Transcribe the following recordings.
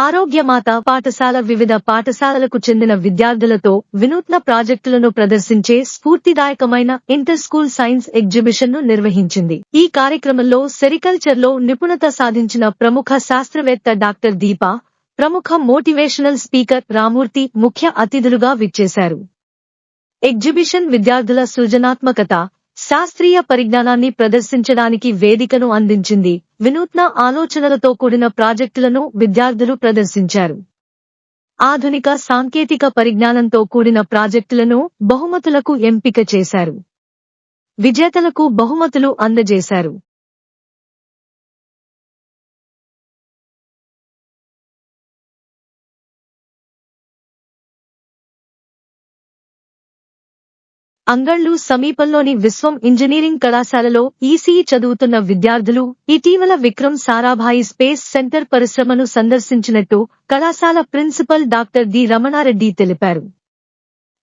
ఆరోగ్యమాత పాఠశాల వివిధ పాఠశాలలకు చెందిన విద్యార్థులతో వినూత్న ప్రాజెక్టులను ప్రదర్శించే స్ఫూర్తిదాయకమైన ఇంటర్ స్కూల్ సైన్స్ ఎగ్జిబిషన్ను నిర్వహించింది. ఈ కార్యక్రమంలో సెరికల్చర్లో నిపుణత సాధించిన ప్రముఖ శాస్త్రవేత్త డాక్టర్ దీప ప్రముఖ మోటివేషనల్ స్పీకర్ రామూర్తి ముఖ్య అతిథులుగా విచ్చేశారు. ఎగ్జిబిషన్ విద్యార్థుల సృజనాత్మకత శాస్త్రీయ పరిజ్ఞానాన్ని ప్రదర్శించడానికి వేదికను అందించింది వినూత్న ఆలోచనలతో కూడిన ప్రాజెక్టులను విద్యార్థులు ప్రదర్శించారు. ఆధునిక సాంకేతిక పరిజ్ఞానంతో కూడిన ప్రాజెక్టులను బహుమతులకు ఎంపిక చేశారు. విజేతలకు బహుమతులు అందజేశారు. అంగళ్ళు సమీపంలోని విశ్వం ఇంజనీరింగ్ కళాశాలలో ఈసీఈ చదువుతున్న విద్యార్థులు ఇటీవల విక్రమ్ సారాభాయి స్పేస్ సెంటర్ పరిశ్రమను సందర్శించినట్టు కళాశాల ప్రిన్సిపల్ డాక్టర్ డి రమణారెడ్డి తెలిపారు.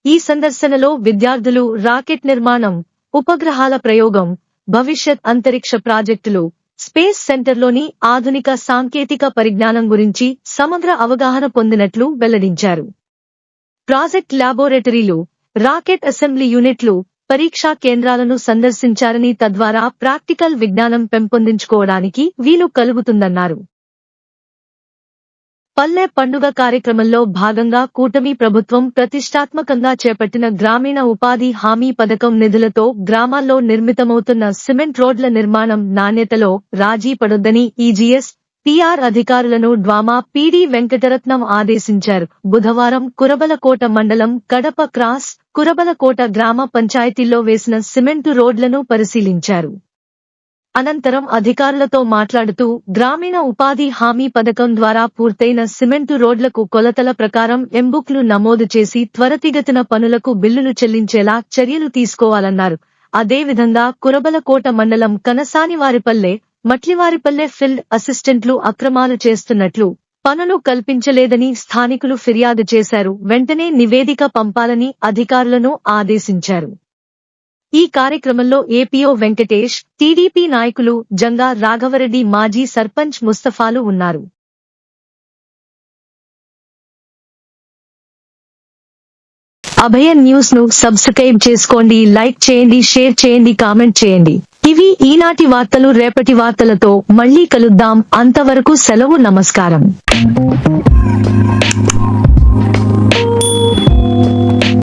ఈ సందర్శనలో విద్యార్థులు రాకెట్ నిర్మాణం ఉపగ్రహాల ప్రయోగం భవిష్యత్ అంతరిక్ష ప్రాజెక్టులు స్పేస్ సెంటర్లోని ఆధునిక సాంకేతిక పరిజ్ఞానం గురించి సమగ్ర అవగాహన పొందినట్లు వెల్లడించారు. ప్రాజెక్ట్ ల్యాబొరేటరీలు రాకెట్ అసెంబ్లీ యూనిట్లు పరీక్షా కేంద్రాలను సందర్శించారని తద్వారా ప్రాక్టికల్ విజ్ఞానం పెంపొందించుకోవడానికి వీలు కలుగుతుందన్నారు. పల్లె పండుగ కార్యక్రమంలో భాగంగా కూటమి ప్రభుత్వం ప్రతిష్టాత్మకంగా చేపట్టిన గ్రామీణ ఉపాధి హామీ పథకం నిధులతో గ్రామాల్లో నిర్మితమవుతున్న సిమెంట్ రోడ్ల నిర్మాణం నాణ్యతలో రాజీ పడొద్దని ఈజీఎస్ టీఆర్ అధికారులను డ్వామా పీడీ వెంకటరత్నం ఆదేశించారు. బుధవారం కురబలకోట మండలం కడప క్రాస్ కురబలకోట గ్రామ పంచాయతీల్లో వేసిన సిమెంటు రోడ్లను పరిశీలించారు. అనంతరం అధికారులతో మాట్లాడుతూ గ్రామీణ ఉపాధి హామీ పథకం ద్వారా పూర్తయిన సిమెంటు రోడ్లకు కొలతల ప్రకారం ఎంబుక్లు నమోదు చేసి త్వరతిగతిన పనులకు బిల్లులు చెల్లించేలా చర్యలు తీసుకోవాలన్నారు. అదేవిధంగా కురబలకోట మండలం కనసానివారిపల్లె మట్లివారిపల్లె ఫీల్డ్ అసిస్టెంట్లు అక్రమాలు చేస్తున్నట్లు పనులు కల్పించలేదని స్థానికులు ఫిర్యాదు చేశారు. వెంటనే నివేదిక పంపాలని అధికారులను ఆదేశించారు. ఈ కార్యక్రమంలో ఏపీఓ వెంకటేష్ టీడీపీ నాయకులు జంగా రాఘవరెడ్డి మాజీ సర్పంచ్ ముస్తఫాలు ఉన్నారు. అభయ న్యూస్ను సబ్స్క్రైబ్ చేసుకోండి లైక్ చేయండి షేర్ చేయండి కామెంట్ చేయండి. ఇవి ఈనాటి వార్తలు రేపటి వార్తలతో మళ్ళీ కలుద్దాం. అంతవరకు సెలవు నమస్కారం.